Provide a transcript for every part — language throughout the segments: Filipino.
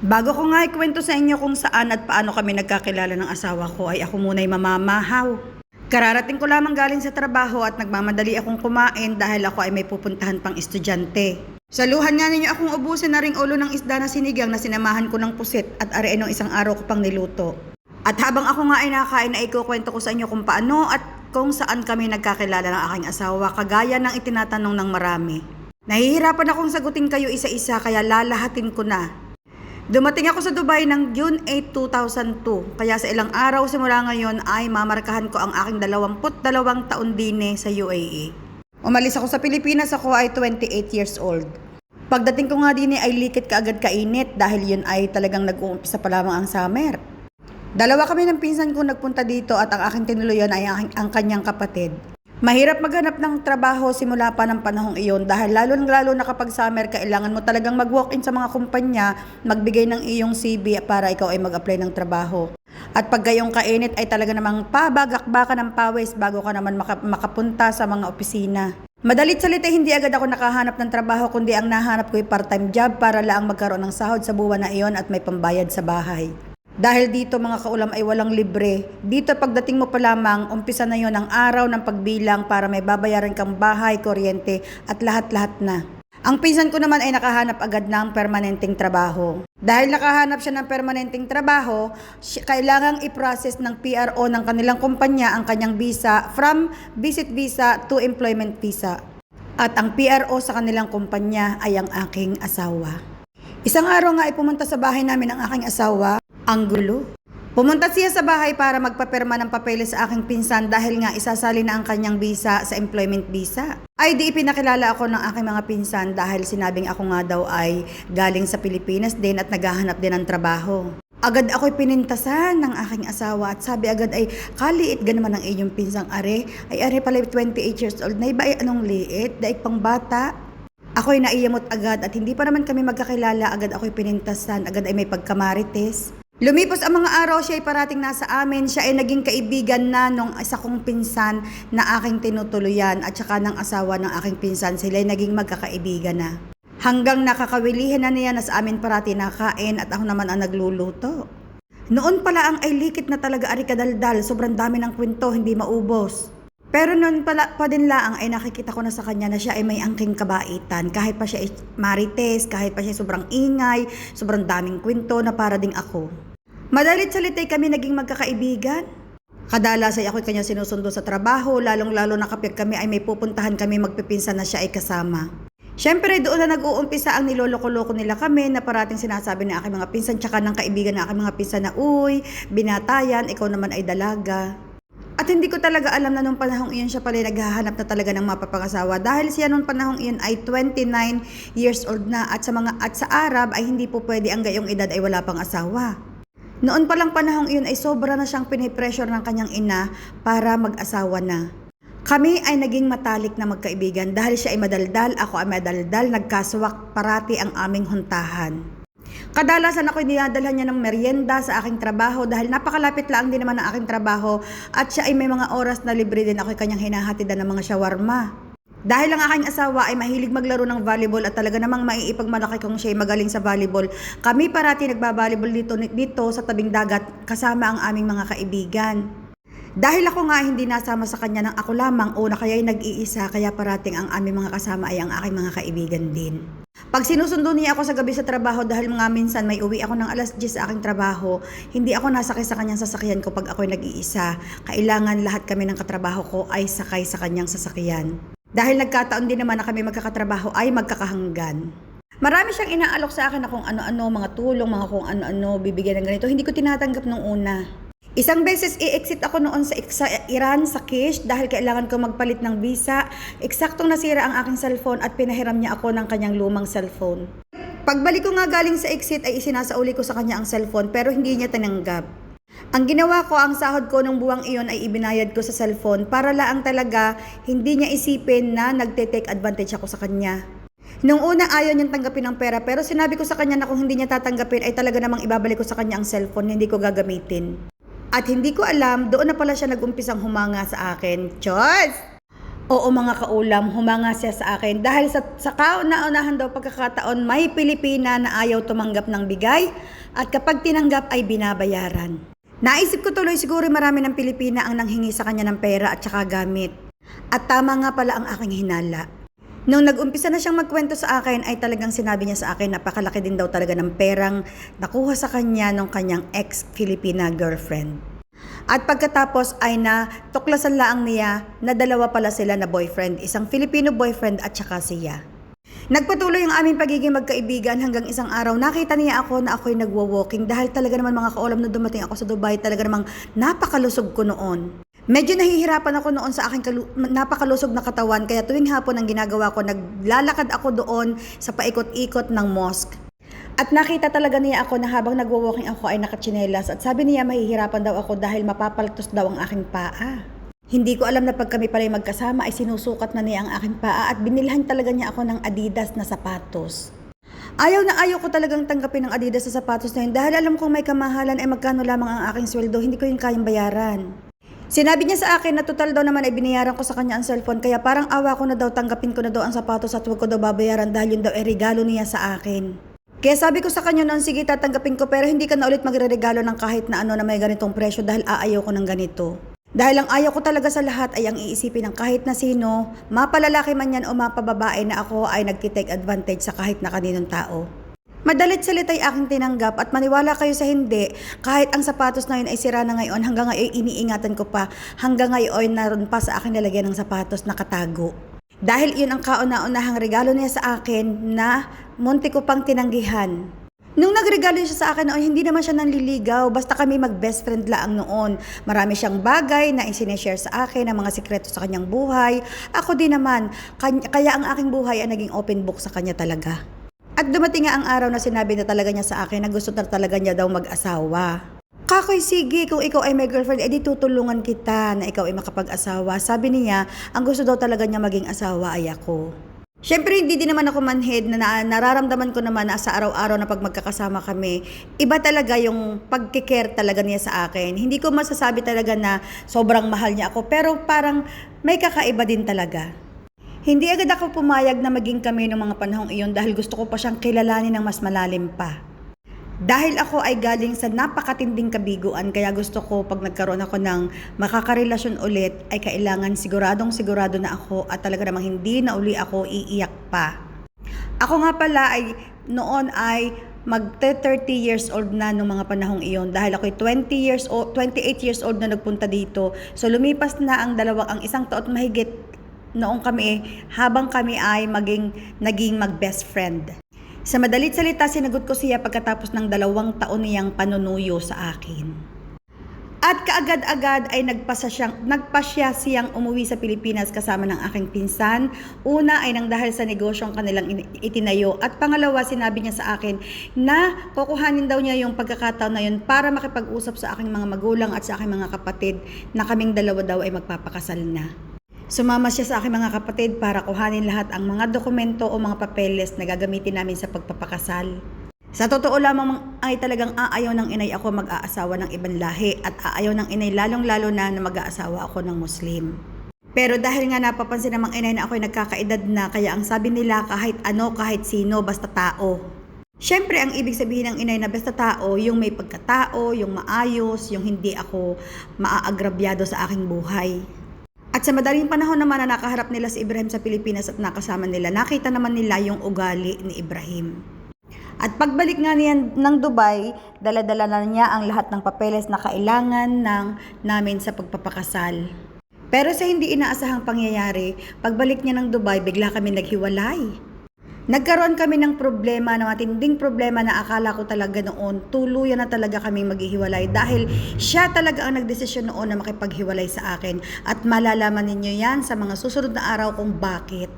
Bago ko nga ikwento sa inyo kung saan at paano kami nagkakilala ng asawa ko ay ako muna'y mamamahaw. Kararating ko lamang galing sa trabaho at nagmamadali akong kumain dahil ako ay may pupuntahan pang estudyante. Saluhan nga ninyo akong ubusin na ring ulo ng isda na sinigang na sinamahan ko ng pusit at arein ng isang araw ko pang niluto. At habang ako nga ay nakain ay ikukwento ko sa inyo kung paano at kung saan kami nagkakilala ng aking asawa kagaya ng itinatanong ng marami. Nahihirapan akong sagutin kayo isa-isa kaya lalahatin ko na. Dumating ako sa Dubai ng June 8, 2002. Kaya sa ilang araw simula ngayon ay mamarkahan ko ang aking 22 taon dine sa UAE. Umalis ako sa Pilipinas, ako ay 28 years old. Pagdating ko nga din ay likit kaagad kainit dahil yun ay talagang nag-uumpisa pa lamang ang summer. Dalawa kami ng pinsan ko nagpunta dito at ang aking tinuluyan ay ang, ang kanyang kapatid. Mahirap maghanap ng trabaho simula pa ng panahong iyon dahil lalo lalo na kapag summer kailangan mo talagang mag-walk-in sa mga kumpanya, magbigay ng iyong CV para ikaw ay mag-apply ng trabaho. At pag gayong kainit ay talaga namang pabagak-baka ng pawis bago ka naman maka- makapunta sa mga opisina. Madalit salita, hindi agad ako nakahanap ng trabaho kundi ang nahanap ko ay part-time job para lang magkaroon ng sahod sa buwan na iyon at may pambayad sa bahay. Dahil dito mga kaulam ay walang libre, dito pagdating mo pa lamang, umpisa na yon ang araw ng pagbilang para may babayaran kang bahay, kuryente at lahat-lahat na. Ang pinsan ko naman ay nakahanap agad ng permanenteng trabaho. Dahil nakahanap siya ng permanenteng trabaho, kailangang i-process ng PRO ng kanilang kumpanya ang kanyang visa from visit visa to employment visa. At ang PRO sa kanilang kumpanya ay ang aking asawa. Isang araw nga ay pumunta sa bahay namin ang aking asawa. Ang gulo. Pumunta siya sa bahay para magpapirma ng papeles sa aking pinsan dahil nga isasali na ang kanyang visa sa employment visa. Ay di ipinakilala ako ng aking mga pinsan dahil sinabing ako nga daw ay galing sa Pilipinas din at naghahanap din ng trabaho. Agad ako'y pinintasan ng aking asawa at sabi agad ay kaliit ga naman ang iyong pinsang are. Ay are pala 28 years old na iba ay anong liit, daig pang bata. Ako'y naiyamot agad at hindi pa naman kami magkakilala agad ako'y pinintasan, agad ay may pagkamarites. Lumipos ang mga araw, siya ay parating nasa amin. Siya ay naging kaibigan na nung isa kong pinsan na aking tinutuluyan at saka ng asawa ng aking pinsan. Sila ay naging magkakaibigan na. Hanggang nakakawilihan na niya na sa amin parati nakain at ako naman ang nagluluto. Noon pala ang ay likit na talaga ari kadaldal, sobrang dami ng kwento, hindi maubos. Pero noon pala pa din laang ay nakikita ko na sa kanya na siya ay may angking kabaitan. Kahit pa siya ay marites, kahit pa siya sobrang ingay, sobrang daming kwento na para ding ako. Madalit salitay kami naging magkakaibigan. Kadalas ay ako'y kanya sinusundo sa trabaho, lalong-lalo na kapag kami ay may pupuntahan kami magpipinsan na siya ay kasama. Siyempre, doon na nag-uumpisa ang niloloko-loko nila kami na parating sinasabi ng aking mga pinsan tsaka ng kaibigan ng aking mga pinsan na, Uy, binatayan, ikaw naman ay dalaga. At hindi ko talaga alam na nung panahong iyon siya pala naghahanap na talaga ng mapapangasawa dahil siya nung panahong iyon ay 29 years old na at sa mga at sa Arab ay hindi po pwede ang gayong edad ay wala pang asawa. Noon palang panahong iyon ay sobra na siyang pinipressure ng kanyang ina para mag-asawa na. Kami ay naging matalik na magkaibigan dahil siya ay madaldal, ako ay madaldal, nagkaswak parati ang aming huntahan. Kadalasan ako dinadalhan niya ng merienda sa aking trabaho dahil napakalapit lang din naman ang aking trabaho at siya ay may mga oras na libre din ako kanyang hinahatidan ng mga shawarma. Dahil ang aking asawa ay mahilig maglaro ng volleyball at talaga namang maiipagmalaki kung siya ay magaling sa volleyball, kami parati nagbabalibol dito, dito sa tabing dagat kasama ang aming mga kaibigan. Dahil ako nga hindi nasama sa kanya ng ako lamang, una kaya ay nag-iisa, kaya parating ang aming mga kasama ay ang aking mga kaibigan din. Pag sinusundo niya ako sa gabi sa trabaho dahil mga minsan may uwi ako ng alas 10 sa aking trabaho, hindi ako nasakay sa kanyang sasakyan ko pag ako'y nag-iisa. Kailangan lahat kami ng katrabaho ko ay sakay sa kanyang sasakyan. Dahil nagkataon din naman na kami magkakatrabaho ay magkakahanggan. Marami siyang inaalok sa akin na kung ano-ano, mga tulong, mga kung ano-ano, bibigyan ng ganito. Hindi ko tinatanggap nung una. Isang beses i-exit ako noon sa, sa Iran sa Kish dahil kailangan ko magpalit ng visa. Eksaktong nasira ang aking cellphone at pinahiram niya ako ng kanyang lumang cellphone. Pagbalik ko nga galing sa exit ay isinasauli ko sa kanya ang cellphone pero hindi niya tinanggap. Ang ginawa ko, ang sahod ko nung buwang iyon ay ibinayad ko sa cellphone para laang talaga hindi niya isipin na nagte-take advantage ako sa kanya. Nung una ayaw niyang tanggapin ang pera pero sinabi ko sa kanya na kung hindi niya tatanggapin ay talaga namang ibabalik ko sa kanya ang cellphone, hindi ko gagamitin. At hindi ko alam, doon na pala siya nag-umpisang humanga sa akin. Diyos! Oo mga kaulam, humanga siya sa akin dahil sa, sa kauna-unahan daw pagkakataon may Pilipina na ayaw tumanggap ng bigay at kapag tinanggap ay binabayaran. Naisip ko tuloy siguro marami ng Pilipina ang nanghingi sa kanya ng pera at saka gamit. At tama nga pala ang aking hinala. Nung nag-umpisa na siyang magkwento sa akin ay talagang sinabi niya sa akin napakalaki din daw talaga ng perang nakuha sa kanya ng kanyang ex-Filipina girlfriend. At pagkatapos ay na tuklasan laang niya na dalawa pala sila na boyfriend, isang Filipino boyfriend at saka siya. Nagpatuloy ang aming pagiging magkaibigan hanggang isang araw nakita niya ako na ako'y nagwo-walking dahil talaga naman mga kaulam na dumating ako sa Dubai talaga namang napakalusog ko noon. Medyo nahihirapan ako noon sa aking kalu- napakalusog na katawan kaya tuwing hapon ang ginagawa ko naglalakad ako doon sa paikot-ikot ng mosque. At nakita talaga niya ako na habang nagwo-walking ako ay nakatsinelas at sabi niya mahihirapan daw ako dahil mapapaltos daw ang aking paa. Hindi ko alam na pag kami pala magkasama ay sinusukat na niya ang aking paa at binilhan talaga niya ako ng Adidas na sapatos. Ayaw na ayaw ko talagang tanggapin ng Adidas sa sapatos na yun dahil alam kong may kamahalan ay magkano lamang ang aking sweldo, hindi ko yun kayang bayaran. Sinabi niya sa akin na total daw naman ay binayaran ko sa kanya ang cellphone kaya parang awa ko na daw tanggapin ko na daw ang sapatos at huwag ko daw babayaran dahil yun daw ay regalo niya sa akin. Kaya sabi ko sa kanya noon, sige tatanggapin ko pero hindi ka na ulit magre-regalo ng kahit na ano na may ganitong presyo dahil aayaw ko ng ganito. Dahil ang ayaw ko talaga sa lahat ay ang iisipin ng kahit na sino, mapalalaki man yan o mapababae na ako ay nagtitake advantage sa kahit na kaninong tao. Madalit salita'y aking tinanggap at maniwala kayo sa hindi, kahit ang sapatos na yun ay sira na ngayon, hanggang ngayon iniingatan ko pa, hanggang ngayon naroon pa sa akin nalagyan ng sapatos na katago. Dahil yun ang kauna-unahang regalo niya sa akin na munti ko pang tinanggihan. Nung nagregalo siya sa akin noon, hindi naman siya nanliligaw. Basta kami mag-best friend lang noon. Marami siyang bagay na isineshare sa akin, ng mga sikreto sa kanyang buhay. Ako din naman. Kaya ang aking buhay ay naging open book sa kanya talaga. At dumating nga ang araw na sinabi na talaga niya sa akin na gusto na talaga niya daw mag-asawa. Kakoy, sige, kung ikaw ay may girlfriend, edi tutulungan kita na ikaw ay makapag-asawa. Sabi niya, ang gusto daw talaga niya maging asawa ay ako. Siyempre, hindi din naman ako manhead na, na nararamdaman ko naman na sa araw-araw na pag magkakasama kami, iba talaga yung pagkikare talaga niya sa akin. Hindi ko masasabi talaga na sobrang mahal niya ako, pero parang may kakaiba din talaga. Hindi agad ako pumayag na maging kami ng mga panahong iyon dahil gusto ko pa siyang kilalanin ng mas malalim pa. Dahil ako ay galing sa napakatinding kabiguan, kaya gusto ko pag nagkaroon ako ng makakarelasyon ulit, ay kailangan siguradong sigurado na ako at talaga namang hindi na uli ako iiyak pa. Ako nga pala ay noon ay mag 30 years old na nung mga panahong iyon dahil ako 20 years old, 28 years old na nagpunta dito. So lumipas na ang dalawang ang isang taon mahigit noong kami habang kami ay maging naging mag-best friend. Sa madalit salita, sinagot ko siya pagkatapos ng dalawang taon niyang panunuyo sa akin. At kaagad-agad ay nagpasa siyang, nagpasya siyang umuwi sa Pilipinas kasama ng aking pinsan. Una ay nang dahil sa negosyong kanilang in- itinayo. At pangalawa, sinabi niya sa akin na kukuhanin daw niya yung pagkakataon na yun para makipag-usap sa aking mga magulang at sa aking mga kapatid na kaming dalawa daw ay magpapakasal na. Sumama siya sa aking mga kapatid para kuhanin lahat ang mga dokumento o mga papeles na gagamitin namin sa pagpapakasal. Sa totoo lamang ay talagang aayaw ng inay ako mag-aasawa ng ibang lahi at aayaw ng inay lalong-lalo na na mag-aasawa ako ng Muslim. Pero dahil nga napapansin namang inay na ako'y nagkakaedad na kaya ang sabi nila kahit ano kahit sino basta tao. Siyempre ang ibig sabihin ng inay na basta tao, yung may pagkatao, yung maayos, yung hindi ako maaagrabyado sa aking buhay. At sa madaling panahon naman na nakaharap nila si Ibrahim sa Pilipinas at nakasama nila, nakita naman nila yung ugali ni Ibrahim. At pagbalik nga niya ng Dubai, dala-dala na niya ang lahat ng papeles na kailangan ng namin sa pagpapakasal. Pero sa hindi inaasahang pangyayari, pagbalik niya ng Dubai, bigla kami naghiwalay. Nagkaroon kami ng problema, na matinding problema na akala ko talaga noon, tuluyan na talaga kaming maghihiwalay dahil siya talaga ang nagdesisyon noon na makipaghiwalay sa akin at malalaman ninyo yan sa mga susunod na araw kung bakit.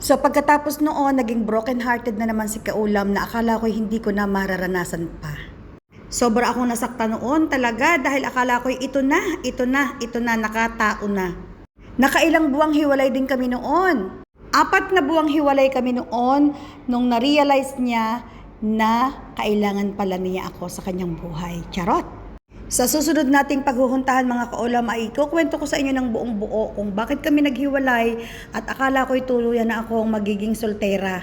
So pagkatapos noon, naging broken hearted na naman si Kaulam na akala ko hindi ko na mararanasan pa. Sobra akong nasaktan noon talaga dahil akala ko ito na, ito na, ito na, nakatao na. Nakailang buwang hiwalay din kami noon. Apat na buwang hiwalay kami noon nung na-realize niya na kailangan pala niya ako sa kanyang buhay. Charot! Sa susunod nating paghuhuntahan mga kaulam ay ikukwento ko sa inyo ng buong buo kung bakit kami naghiwalay at akala ko'y tuluyan na akong magiging soltera.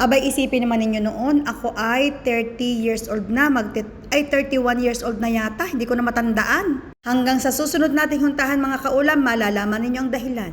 Abay isipin naman ninyo noon, ako ay 30 years old na, magti- ay 31 years old na yata, hindi ko na matandaan. Hanggang sa susunod nating huntahan mga kaulam, malalaman ninyo ang dahilan.